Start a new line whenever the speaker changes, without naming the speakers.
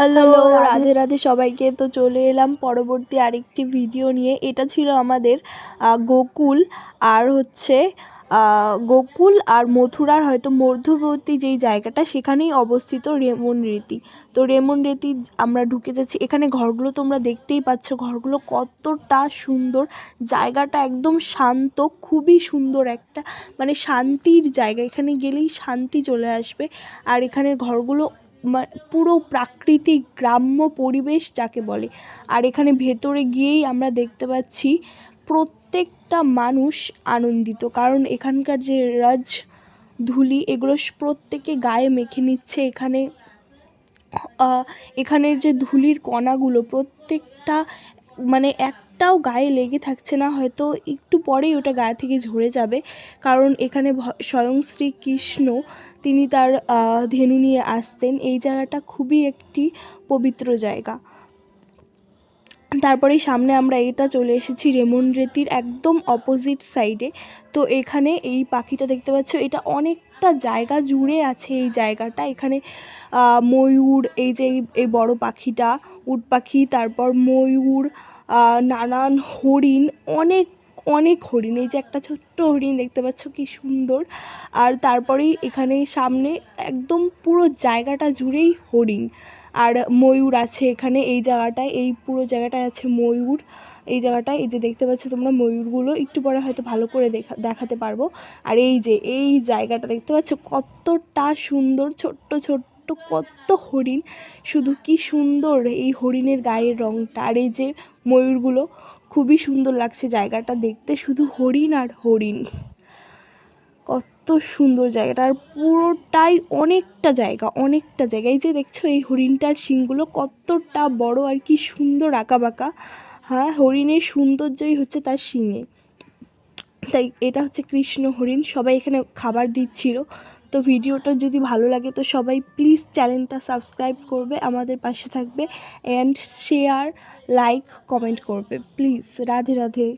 Hello
Radhe-
Radhe সবাইকে তো চলে এলাম পরবর্তী আরেকটি ভিডিও নিয়ে। এটা ছিল আমাদের গোকুল আর হচ্ছে গোকুল আর মথুরার হয়তো মধ্যবর্তী যেই জায়গাটা সেখানেই অবস্থিত রেমন রীতি। তো রেমন রীতি আমরা ঢুকে যাচ্ছি। এখানে ঘরগুলো তোমরা দেখতেই পাচ্ছ ঘরগুলো কতটা সুন্দর। জায়গাটা একদম শান্ত খুবই সুন্দর একটা মানে শান্তির জায়গা। এখানে গেলেই শান্তি চলে আসবে। আর এখানের ঘরগুলো পুরো প্রাকৃতিক গ্রাম্য পরিবেশ যাকে বলে। আর এখানে ভেতরে গিয়েই আমরা দেখতে পাচ্ছি প্রত্যেকটা মানুষ আনন্দিত। কারণ এখানকার যে রাজ ধুলি, এগুলো প্রত্যেকে গায়ে মেখে নিচ্ছে। এখানে এখানের যে ধুলির কণাগুলো প্রত্যেকটা মানে একটাও গায়ে লেগে থাকছে না, হয়তো একটু পরেই ওটা গায়ে থেকে ঝরে যাবে। কারণ এখানে স্বয়ং শ্রীকৃষ্ণ তিনি তার ধেনু নিয়ে আসতেন এই জায়গাটা খুবই একটি পবিত্র জায়গা। তারপরেই সামনে আমরা এটা চলে এসেছি রেমন রেতির একদম অপোজিট সাইডে তো এখানে এই পাখিটা দেখতে পাচ্ছ, এটা অনেকটা জায়গা জুড়ে আছে এই জায়গাটা। এখানে ময়ূর, এই যে এই- বড় পাখিটা, উট পাখি, তারপর ময়ূর নানান হরিণ, অনেক অনেক হরিণ। এই যে একটা ছোট্ট হরিণ দেখতে পাচ্ছ, কি সুন্দর। আর তারপরেই এখানে সামনে একদম পুরো জায়গাটা জুড়েই হরিণ। আর ময়ূর আছে এখানে, এই জায়গাটায়, এই পুরো জায়গাটায় আছে ময়ূর। এই জায়গাটায়, এই যে দেখতে পাচ্ছ তোমরা ময়ূরগুলো, একটু পরে হয়তো ভালো করে দেখা, দেখাতে পারব। আর এই যে, এই জায়গাটা দেখতে পাচ্ছ, কতটা সুন্দর, ছোট্ট ছোট্ট কত হরিণ, শুধু কি সুন্দর এই হরিণের গায়ের রঙটা আর এই যে ময়ূরগুলো, খুবই সুন্দর লাগছে জায়গাটা দেখতে, শুধু হরিণ আর হরিণ। কত সুন্দর জায়গাটা আর পুরোটাই অনেকটা জায়গা অনেকটা জায়গা। এই যে দেখছ, এই হরিণটার শিংগুলো কতটা বড় আর কি সুন্দর আঁকাবাঁকা। হ্যাঁ হরিণের সৌন্দর্যই হচ্ছে তার শিঙে। তাই এটা হচ্ছে কৃষ্ণ হরিণ, সবাই এখানে খাবার দিচ্ছিল। তো ভিডিওটা যদি ভালো লাগে তো সবাই প্লিজ চ্যানেলটা সাবস্ক্রাইব করবে, আমাদের পাশে থাকবে অ্যান্ড শেয়ার লাইক কমেন্ট করবে প্লিজ রাধে রাধে।